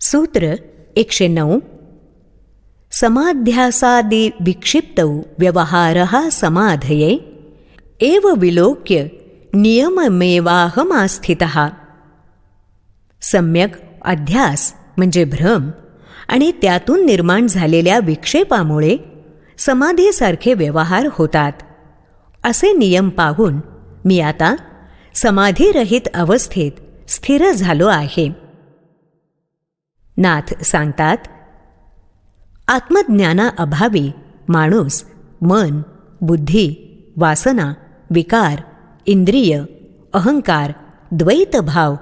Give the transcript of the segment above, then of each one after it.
सूत्र एकशे नऊ समाध्यासादि विक्षिप्तौ व्यवहारः समाधये एव विलोक्य नियममेवाहमास्थितः सम्यक अध्यास म्हणजे भ्रम आणि त्यातून निर्माण झालेल्या विक्षेपामुळे समाधीसारखे व्यवहार होतात असे नियम पाहून मी आता समाधीरहित अवस्थेत स्थिर झालो आहे नाथ सांगतात आत्मज्ञानाअभावी माणूस मन बुद्धी वासना विकार इंद्रिय अहंकार द्वैतभाव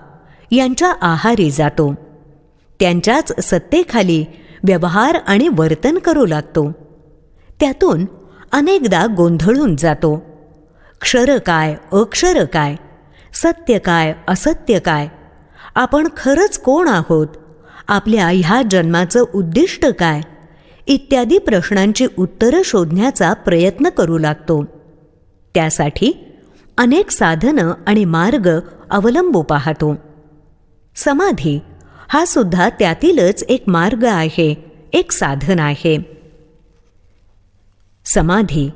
यांच्या आहारी जातो. त्यांच्याच सत्तेखाली व्यवहार आणि वर्तन करू लागतो. त्यातून अनेकदा गोंधळून जातो. क्षर काय अक्षर काय सत्य काय असत्य काय आपण खरंच कोण आहोत? आपल्या ह्या जन्माचं उद्दिष्ट काय? इत्यादी प्रश्नांची उत्तरं शोधण्याचा प्रयत्न करू लागतो. त्यासाठी अनेक साधनं आणि मार्ग अवलंबू पाहतो. समाधी हा सुद्धा त्यातीलच एक मार्ग आहे एक साधन आहे. समाधी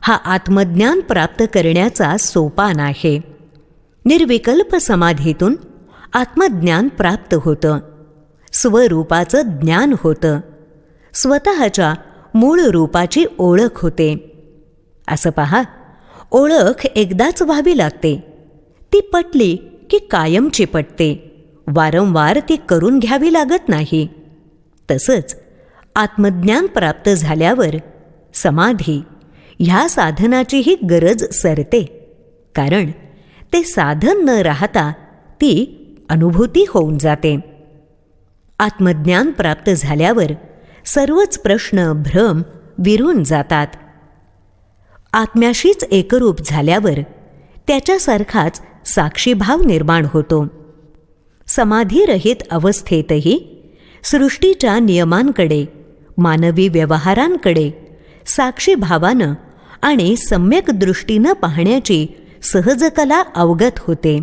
हा आत्मज्ञान प्राप्त करण्याचा सोपान आहे निर्विकल्प समाधीतून आत्मज्ञान प्राप्त होतं. स्वरूपाचं ज्ञान होतं. स्वतःच्या मूळ रूपाची ओळख होते. असं पहा ओळख एकदाच व्हावी लागते. ती पटली की कायमची पटते. वारंवार ती करून घ्यावी लागत नाही. तसंच आत्मज्ञान प्राप्त झाल्यावर समाधी ह्या साधनाचीही गरज सरते. कारण ते साधन न राहता ती अनुभूती होऊन जाते. आत्मज्ञान प्राप्त झाल्यावर सर्वच प्रश्न भ्रम विरून जातात. आत्म्याशीच एकरूप झाल्यावर त्याच्यासारखाच साक्षीभाव निर्माण होतो. समाधीरहित अवस्थेतही सृष्टीच्या नियमांकडे मानवी व्यवहारांकडे साक्षीभावानं आणि सम्यक दृष्टीनं पाहण्याची सहजकला अवगत होते.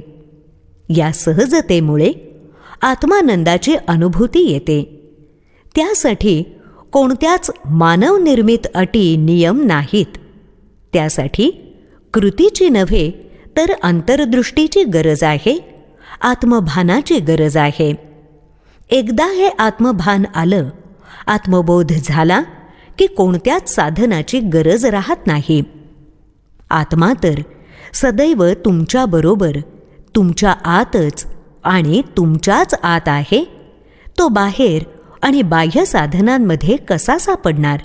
या सहजतेमुळे आत्मानंदाची अनुभूती येते. त्यासाठी कोणत्याच मानवनिर्मित अटी नियम नाहीत. त्यासाठी कृतीची नव्हे तर अंतर्दृष्टीची गरज आहे आत्मभानाची गरज आहे. एकदा हे आत्मभान आलं आत्मबोध झाला की कोणत्याच साधनाची गरज राहत नाही. आत्मा तर सदैव तुमच्याबरोबर तुमच्या आतच आणि तुमच्याच आत आहे. तो बाहेर आणि बाह्य साधनांमध्ये कसा सापडणार?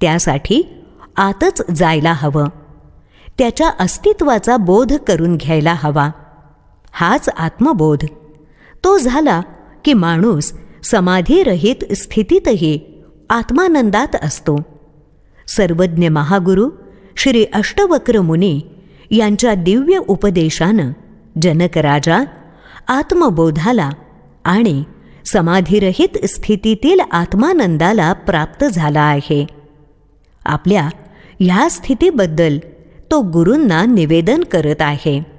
त्यासाठी आतच जायला हवं. त्याच्या अस्तित्वाचा बोध करून घ्यायला हवा. हाच आत्मबोध. तो झाला की माणूस समाधीरहित स्थितीतही आत्मानंदात असतो. सर्वज्ञ महागुरु श्री अष्टवक्र मुनी यांच्या दिव्य उपदेशानं जनकराजा आत्मबोधाला आणि समाधीरहित स्थितीतील आत्मानंदाला प्राप्त झाला आहे. आपल्या ह्या स्थितीबद्दल तो गुरूंना निवेदन करत आहे.